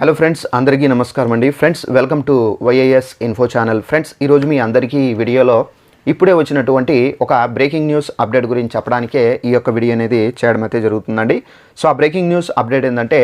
Hello friends అందరికీ నమస్కారం అండి friends welcome to YAS info channel friends ఈరోజు మీ అందరికీ ఈ వీడియోలో ఇప్పుడే వచ్చినటువంటి ఒక బ్రేకింగ్ న్యూస్ అప్డేట్ గురించి చెప్పడానికే ఈ యొక్క వీడియో అనేది చేయడం అయితే జరుగుతుందండి. సో ఆ బ్రేకింగ్ న్యూస్ అప్డేట్ ఏంటంటే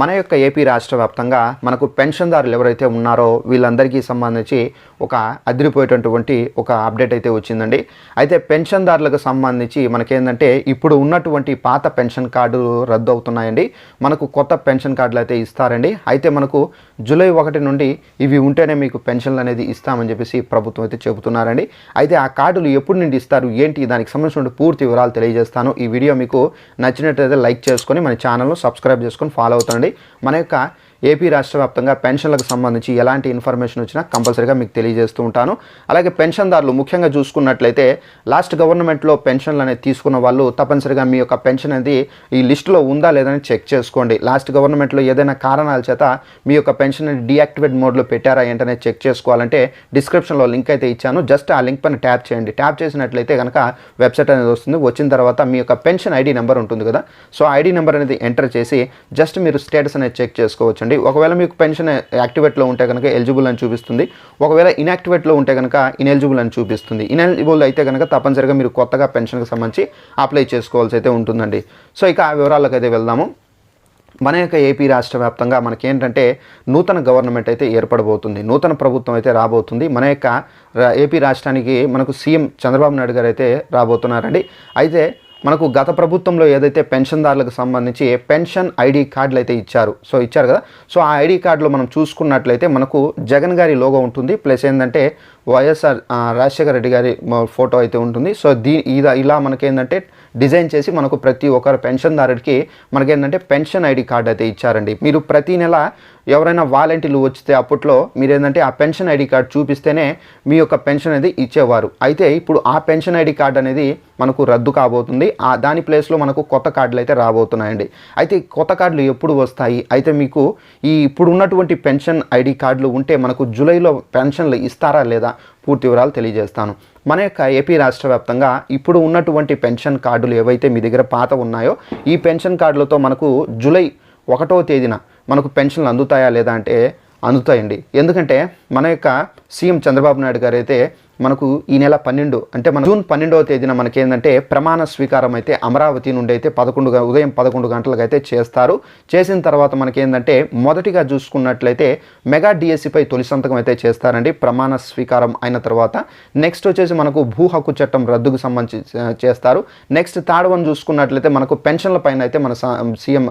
మన యొక్క ఏపీ రాష్ట్ర వ్యాప్తంగా మనకు పెన్షన్దారులు ఎవరైతే ఉన్నారో వీళ్ళందరికీ సంబంధించి ఒక అదిరిపోయేటటువంటి ఒక అప్డేట్ అయితే వచ్చిందండి. అయితే పెన్షన్దారులకు సంబంధించి మనకేంటంటే ఇప్పుడు ఉన్నటువంటి పాత పెన్షన్ కార్డులు రద్దు అవుతున్నాయండి. మనకు కొత్త పెన్షన్ కార్డులు అయితే ఇస్తారండి. అయితే మనకు జూలై ఒకటి నుండి ఇవి ఉంటేనే మీకు పెన్షన్లు అనేది ఇస్తామని చెప్పేసి ప్రభుత్వం అయితే చెబుతున్నారండి. అయితే ఆ కార్డులు ఎప్పుడు నుండి ఇస్తారు? ఏంటి? దానికి సంబంధించిన పూర్తి వివరాలు తెలియజేస్తాను. ఈ వీడియో మీకు నచ్చినట్లయితే లైక్ చేసుకొని మన ఛానల్ను సబ్స్క్రైబ్ చేసుకొని ఫాలో అవుతుండండి. మన యొక్క ఏపీ రాష్ట్ర వ్యాప్తంగా పెన్షన్లకు సంబంధించి ఎలాంటి ఇన్ఫర్మేషన్ వచ్చినా కంపల్సరీగా మీకు తెలియజేస్తూ ఉంటాను. అలాగే పెన్షన్దారులు ముఖ్యంగా చూసుకున్నట్లయితే లాస్ట్ గవర్నమెంట్లో పెన్షన్లు అనేది తీసుకున్న వాళ్ళు తప్పనిసరిగా మీ యొక్క పెన్షన్ అనేది ఈ లిస్టులో ఉందా లేదని చెక్ చేసుకోండి. లాస్ట్ గవర్నమెంట్లో ఏదైనా కారణాల చేత మీ యొక్క పెన్షన్ అనేది డీయాక్టివేట్ మోడ్లో పెట్టారా ఏంటనే చెక్ చేసుకోవాలంటే డిస్క్రిప్షన్లో లింక్ అయితే ఇచ్చాను. జస్ట్ ఆ లింక్ పైన ట్యాప్ చేయండి. ట్యాప్ చేసినట్లయితే కనుక వెబ్సైట్ అనేది వస్తుంది. వచ్చిన తర్వాత మీ యొక్క పెన్షన్ ఐడి నెంబర్ ఉంటుంది కదా సో ఐడి నెంబర్ అనేది ఎంటర్ చేసి జస్ట్ మీరు స్టేటస్ అనేది చెక్ చేసుకోవచ్చు అండి ఒకవేళ మీకు పెన్షన్ యాక్టివేట్లో ఉంటే కనుక ఎలిజిబుల్ అని చూపిస్తుంది. ఒకవేళ ఇన్యాక్టివేట్లో ఉంటే కనుక ఇన్ఎలిజిబుల్ అని చూపిస్తుంది. ఇన్ఎలిజిబుల్ అయితే కనుక తప్పనిసరిగా మీరు కొత్తగా పెన్షన్కి సంబంధించి అప్లై చేసుకోవాల్సి అయితే ఉంటుందండి. సో ఇక ఆ వివరాలకు అయితే వెళ్దాము. మన యొక్క ఏపీ రాష్ట్ర వ్యాప్తంగా మనకేంటంటే నూతన గవర్నమెంట్ అయితే ఏర్పడబోతుంది. నూతన ప్రభుత్వం అయితే రాబోతుంది. మన యొక్క ఏపీ రాష్ట్రానికి మనకు సీఎం చంద్రబాబు నాయుడు గారు అయితే రాబోతున్నారండి. అయితే మనకు గత ప్రభుత్వంలో ఏదైతే పెన్షన్దారులకు సంబంధించి పెన్షన్ ఐడి కార్డులు అయితే ఇచ్చారు. సో ఇచ్చారు కదా? సో ఆ ఐడి కార్డులో మనం చూసుకున్నట్లయితే మనకు జగన్ గారి లోగో ఉంటుంది. ప్లస్ ఏంటంటే వైఎస్ఆర్ రాజశేఖర రెడ్డి గారి ఫోటో అయితే ఉంటుంది. సో దీ ఇలా ఇలా మనకేంటంటే డిజైన్ చేసి మనకు ప్రతి ఒక్కరు పెన్షన్దారుడికి మనకేంటంటే పెన్షన్ ఐడి కార్డు అయితే ఇచ్చారండి. మీరు ప్రతి నెల ఎవరైనా వాలంటీర్లు వచ్చితే అప్పట్లో మీరు ఏంటంటే ఆ పెన్షన్ ఐడి కార్డు చూపిస్తేనే మీ యొక్క పెన్షన్ అనేది ఇచ్చేవారు. అయితే ఇప్పుడు ఆ పెన్షన్ ఐడి కార్డు అనేది మనకు రద్దు కాబోతుంది. ఆ దాని ప్లేస్లో మనకు కొత్త కార్డులు అయితే రాబోతున్నాయండి. అయితే కొత్త కార్డులు ఎప్పుడు వస్తాయి? అయితే మీకు ఈ ఇప్పుడు ఉన్నటువంటి పెన్షన్ ఐడి కార్డులు ఉంటే మనకు జూలైలో పెన్షన్లు ఇస్తారా లేదా? పూర్తి వివరాలు తెలియజేస్తాను. మన యొక్క ఏపీ రాష్ట్ర వ్యాప్తంగా ఇప్పుడు ఉన్నటువంటి పెన్షన్ కార్డులు ఏవైతే మీ దగ్గర పాత ఉన్నాయో ఈ పెన్షన్ కార్డులతో మనకు జూలై ఒకటో తేదీన మనకు పెన్షన్లు అందుతాయా లేదా అంటే అందుతాయండి. ఎందుకంటే మన యొక్క సీఎం చంద్రబాబు నాయుడు గారు అయితే మనకు ఈ నెల పన్నెండు అంటే మన జూన్ పన్నెండవ తేదీన మనకేంటంటే ప్రమాణ స్వీకారం అయితే అమరావతి నుండి అయితే పదకొండు ఉదయం పదకొండు గంటలకు అయితే చేస్తారు. చేసిన తర్వాత మనకేంటంటే మొదటిగా చూసుకున్నట్లయితే మెగా డిఎస్సిపై తొలి సంతకం అయితే చేస్తారండి. ప్రమాణ స్వీకారం అయిన తర్వాత నెక్స్ట్ వచ్చేసి మనకు భూ హక్కు చట్టం రద్దుకు సంబంధించి చేస్తారు. నెక్స్ట్ థర్డ్ వన్ చూసుకున్నట్లయితే మనకు పెన్షన్ల పైన అయితే మన సీఎం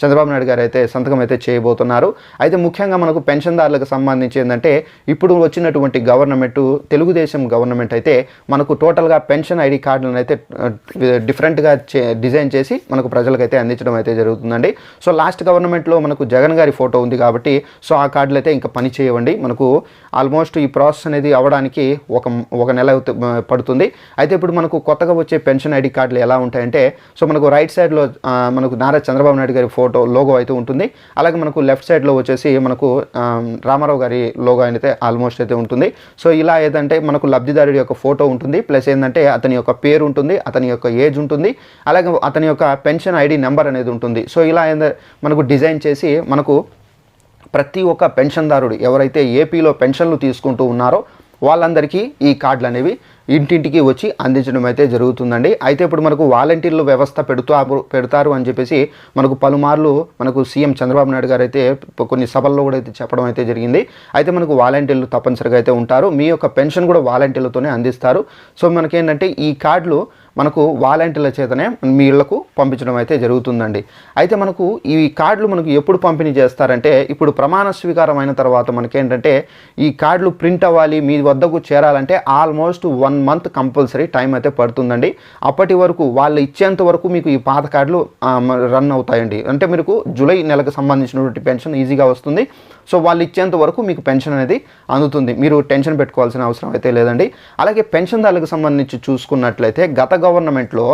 చంద్రబాబు నాయుడు గారు అయితే సంతకం అయితే చేయబోతున్నారు. అయితే ముఖ్యంగా మనకు పెన్షన్దారులకు సంబంధించి ఏంటంటే ఇప్పుడు వచ్చినటువంటి గవర్నమెంట్ తెలుగుదేశం గవర్నమెంట్ అయితే మనకు టోటల్గా పెన్షన్ ఐడి కార్డులను అయితే డిఫరెంట్గా చే డిజైన్ చేసి మనకు ప్రజలకైతే అందించడం అయితే జరుగుతుందండి. సో లాస్ట్ గవర్నమెంట్లో మనకు జగన్ గారి ఫోటో ఉంది కాబట్టి సో ఆ కార్డులు అయితే ఇంకా పని చేయవండి. మనకు ఆల్మోస్ట్ ఈ ప్రాసెస్ అనేది అవ్వడానికి ఒక ఒక నెల పడుతుంది. అయితే ఇప్పుడు మనకు కొత్తగా వచ్చే పెన్షన్ ఐడి కార్డులు ఎలా ఉంటాయంటే సో మనకు రైట్ సైడ్లో మనకు నారా చంద్రబాబు నాయుడు గారి ఫోటో లోగో అయితే ఉంటుంది. అలాగే మనకు లెఫ్ట్ సైడ్లో వచ్చేసి మనకు రామారావు గారి లోగో అయితే ఆల్మోస్ట్ అయితే ఉంటుంది. సో ఇలా ఏదంటే మనకు లబ్ధిదారుడి యొక్క ఫోటో ఉంటుంది ప్లస్ ఏంటంటే అతని యొక్క పేరు ఉంటుంది అతని యొక్క ఏజ్ ఉంటుంది అలాగే అతని యొక్క పెన్షన్ ఐడి నెంబర్ అనేది ఉంటుంది. సో ఇలా మనకు డిజైన్ చేసి మనకు ప్రతి ఒక్క పెన్షన్దారుడు ఎవరైతే ఏపీలో పెన్షన్లు తీసుకుంటూ ఉన్నారో వాళ్ళందరికీ ఈ కార్డులు అనేవి ఇంటింటికి వచ్చి అందించడం అయితే జరుగుతుందండి. అయితే ఇప్పుడు మనకు వాలంటీర్లు వ్యవస్థ పెడుతారు పెడతారు అని చెప్పేసి మనకు పలుమార్లు మనకు సీఎం చంద్రబాబు నాయుడు గారు అయితే కొన్ని సభల్లో కూడా అయితే చెప్పడం అయితే జరిగింది. అయితే మనకు వాలంటీర్లు తప్పనిసరిగా అయితే ఉంటారు. మీ యొక్క పెన్షన్ కూడా వాలంటీర్లతోనే అందిస్తారు. సో మనకేంటంటే ఈ కార్డులు మనకు వాలంటీర్ల చేతనే మీళ్ళకు పంపించడం అయితే జరుగుతుందండి. అయితే మనకు ఈ కార్డులు మనకు ఎప్పుడు పంపిణీ చేస్తారంటే ఇప్పుడు ప్రమాణ స్వీకారం అయిన తర్వాత మనకేంటంటే ఈ కార్డులు ప్రింట్ అవ్వాలి మీ వద్దకు చేరాలంటే almost one month compulsory time అయితే పడుతుందండి. అప్పటి వరకు వాళ్ళు ఇచ్చేంత వరకు మీకు ఈ పాత కార్డులు రన్ అవుతాయండి. అంటే మీకు జూలై నెలకు సంబంధించినటువంటి పెన్షన్ ఈజీగా వస్తుంది. సో వాళ్ళు ఇచ్చేంత వరకు మీకు పెన్షన్ అనేది అందుతుంది. మీరు టెన్షన్ పెట్టుకోవాల్సిన అవసరం అయితే లేదండి. అలాగే పెన్షన్దారులకు సంబంధించి చూసుకున్నట్లయితే గత గవర్నమెంట్లో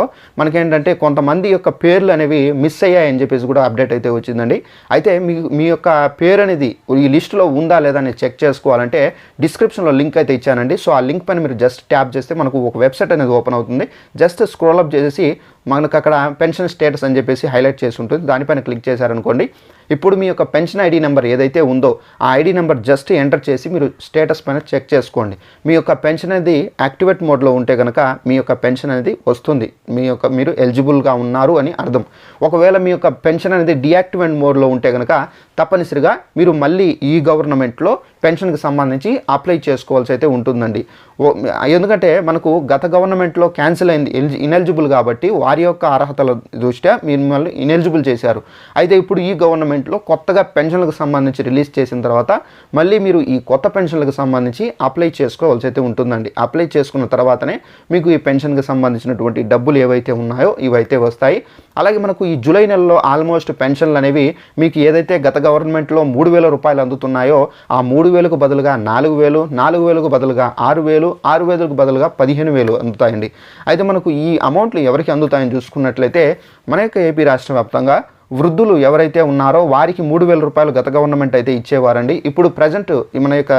మనకేంటంటే కొంతమంది యొక్క పేర్లు అనేవి మిస్ అయ్యాయని చెప్పేసి కూడా అప్డేట్ అయితే వచ్చిందండి. అయితే మీ మీ యొక్క పేరు అనేది ఈ లిస్టులో ఉందా లేదా అని చెక్ చేసుకోవాలంటే డిస్క్రిప్షన్లో లింక్ అయితే ఇచ్చానండి. సో ఆ లింక్ పైన మీరు జస్ట్ ట్యాప్ చేస్తే మనకు ఒక వెబ్సైట్ అనేది ఓపెన్ అవుతుంది. జస్ట్ స్క్రోల్ అప్ చేసి మనకు అక్కడ పెన్షన్ స్టేటస్ అని చెప్పేసి హైలైట్ చేసి ఉంటుంది. దానిపైన క్లిక్ చేశారనుకోండి. ఇప్పుడు మీ యొక్క పెన్షన్ ఐడి నెంబర్ ఏదైతే ఉందో ఆ ఐడి నెంబర్ జస్ట్ ఎంటర్ చేసి మీరు స్టేటస్ పైన చెక్ చేసుకోండి. మీ యొక్క పెన్షన్ అనేది యాక్టివేట్ మోడ్లో ఉంటే కనుక మీ యొక్క పెన్షన్ అనేది వస్తుంది. మీ యొక్క మీరు ఎలిజిబుల్గా ఉన్నారు అని అర్థం. ఒకవేళ మీ యొక్క పెన్షన్ అనేది డియాక్టివేట్ మోడ్లో ఉంటే కనుక తప్పనిసరిగా మీరు మళ్ళీ ఈ గవర్నమెంట్లో పెన్షన్కి సంబంధించి అప్లై చేసుకోవాల్సి అయితే ఉంటుందండి. ఎందుకంటే మనకు గత గవర్నమెంట్లో క్యాన్సిల్ అయింది ఇనెలిజిబుల్ కాబట్టి వారి యొక్క అర్హతల దృష్ట్యా మిమ్మల్ని ఇనెలిజిబుల్ చేశారు. అయితే ఇప్పుడు ఈ గవర్నమెంట్లో కొత్తగా పెన్షన్లకు సంబంధించి రిలీజ్ చేసిన తర్వాత మళ్ళీ మీరు ఈ కొత్త పెన్షన్లకు సంబంధించి అప్లై చేసుకోవాల్సి అయితే ఉంటుందండి. అప్లై చేసుకున్న తర్వాతనే మీకు ఈ పెన్షన్కి సంబంధించినటువంటి డబ్బులు ఏవైతే ఉన్నాయో ఇవైతే వస్తాయి. అలాగే మనకు ఈ జూలై నెలలో ఆల్మోస్ట్ పెన్షన్లు అనేవి మీకు ఏదైతే గత గవర్నమెంట్లో మూడు వేల రూపాయలు అందుతున్నాయో ఆ మూడు వేలకు బదులుగా నాలుగు వేలు నాలుగు వేలకు బదులుగా ఆరు వేలు ఆరు వేలకు బదులుగా పదిహేను వేలు అందుతాయండి. అయితే మనకు ఈ అమౌంట్లు ఎవరికి అందుతాయని చూసుకున్నట్లయితే మన యొక్క ఏపీ రాష్ట్ర వ్యాప్తంగా వృద్ధులు ఎవరైతే ఉన్నారో వారికి మూడు వేల రూపాయలు గత గవర్నమెంట్ అయితే ఇచ్చేవారండి. ఇప్పుడు ప్రజెంట్ మన యొక్క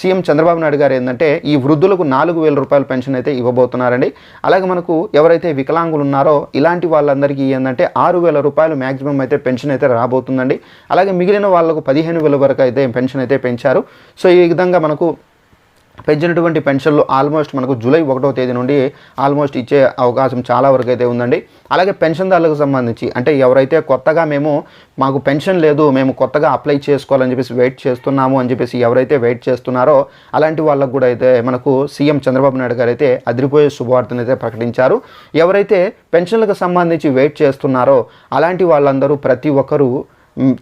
సీఎం చంద్రబాబు నాయుడు గారు ఏంటంటే ఈ వృద్ధులకు నాలుగు వేల రూపాయల పెన్షన్ అయితే ఇవ్వబోతున్నారండి. అలాగే మనకు ఎవరైతే వికలాంగులు ఉన్నారో ఇలాంటి వాళ్ళందరికీ ఏంటంటే ఆరు వేల రూపాయలు మ్యాక్సిమం అయితే పెన్షన్ అయితే రాబోతుందండి. అలాగే మిగిలిన వాళ్ళకు పదిహేను వేల వరకు అయితే పెన్షన్ అయితే పెంచారు. సో ఈ విధంగా మనకు పెంచినటువంటి పెన్షన్లు ఆల్మోస్ట్ మనకు జూలై ఒకటో తేదీ నుండి ఆల్మోస్ట్ ఇచ్చే అవకాశం చాలా వరకు అయితే ఉందండి. అలాగే పెన్షన్దారులకు సంబంధించి అంటే ఎవరైతే కొత్తగా మేము మాకు పెన్షన్ లేదు మేము కొత్తగా అప్లై చేసుకోవాలని చెప్పేసి వెయిట్ చేస్తున్నాము అని చెప్పేసి ఎవరైతే వెయిట్ చేస్తున్నారో అలాంటి వాళ్ళకు కూడా అయితే మనకు సీఎం చంద్రబాబు నాయుడు గారు అయితే అదిరిపోయే శుభవార్తను అయితే ప్రకటించారు. ఎవరైతే పెన్షన్లకు సంబంధించి వెయిట్ చేస్తున్నారో అలాంటి వాళ్ళందరూ ప్రతి ఒక్కరూ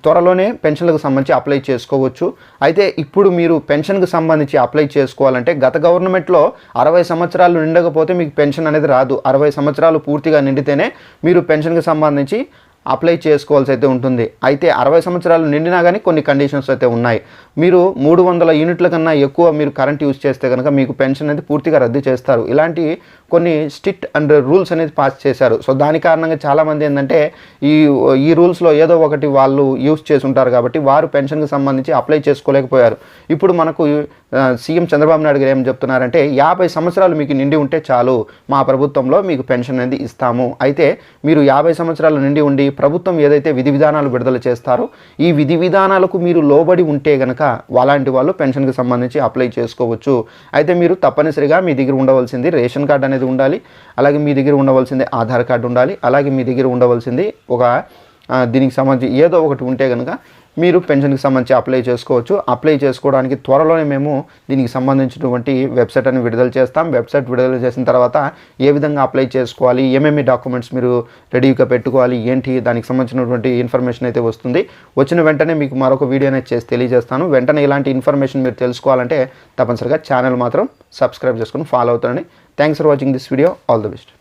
త్వరలోనే పెన్షన్లకు సంబంధించి అప్లై చేసుకోవచ్చు. అయితే ఇప్పుడు మీరు పెన్షన్కి సంబంధించి అప్లై చేసుకోవాలంటే గత గవర్నమెంట్లో అరవై సంవత్సరాలు నిండకపోతే మీకు పెన్షన్ అనేది రాదు. అరవై సంవత్సరాలు పూర్తిగా నిండితేనే మీరు పెన్షన్కి సంబంధించి అప్లై చేసుకోవాల్సి అయితే ఉంటుంది. అయితే అరవై సంవత్సరాలు నిండినా కానీ కొన్ని కండిషన్స్ అయితే ఉన్నాయి. మీరు మూడు వందల యూనిట్ల కన్నా ఎక్కువ మీరు కరెంట్ యూజ్ చేస్తే కనుక మీకు పెన్షన్ అనేది పూర్తిగా రద్దు చేస్తారు. ఇలాంటి కొన్ని స్ట్రిక్ట్ అండ్ రూల్స్ అనేది పాస్ చేశారు. సో దాని కారణంగా చాలామంది ఏంటంటే ఈ ఈ రూల్స్లో ఏదో ఒకటి వాళ్ళు యూజ్ చేసి ఉంటారు కాబట్టి వారు పెన్షన్కి సంబంధించి అప్లై చేసుకోలేకపోయారు. ఇప్పుడు మనకు సీఎం చంద్రబాబు నాయుడు గారు ఏం చెప్తున్నారంటే యాభై సంవత్సరాలు మీకు నిండి ఉంటే చాలు మా ప్రభుత్వంలో మీకు పెన్షన్ అనేది ఇస్తాము. అయితే మీరు యాభై సంవత్సరాలు నిండి ఉండి ప్రభుత్వం ఏదైతే విధి విధానాలు విడుదల చేస్తారో ఈ విధి విధానాలకు మీరు లోబడి ఉంటే గనక అలాంటి వాళ్ళు పెన్షన్కి సంబంధించి అప్లై చేసుకోవచ్చు. అయితే మీరు తప్పనిసరిగా మీ దగ్గర ఉండవలసింది రేషన్ కార్డు అనేది ఉండాలి అలాగే మీ దగ్గర ఉండవలసింది ఆధార్ కార్డు ఉండాలి అలాగే మీ దగ్గర ఉండవలసింది ఒక దీనికి సంబంధించి ఏదో ఒకటి ఉంటే కనుక మీరు పెన్షన్కి సంబంధించి అప్లై చేసుకోవచ్చు. అప్లై చేసుకోవడానికి త్వరలోనే మేము దీనికి సంబంధించినటువంటి వెబ్సైట్ అని విడుదల చేస్తాం. వెబ్సైట్ విడుదల చేసిన తర్వాత ఏ విధంగా అప్లై చేసుకోవాలి ఏమేమి డాక్యుమెంట్స్ మీరు రెడీగా పెట్టుకోవాలి ఏంటి దానికి సంబంధించినటువంటి ఇన్ఫర్మేషన్ అయితే వస్తుంది. వచ్చిన వెంటనే మీకు మరొక వీడియో అనేది చేసి తెలియజేస్తాను. వెంటనే ఇలాంటి ఇన్ఫర్మేషన్ మీరు తెలుసుకోవాలంటే తప్పనిసరిగా ఛానల్ మాత్రం సబ్స్క్రైబ్ చేసుకుని ఫాలో అవుతారని thanks for watching this video. All the best.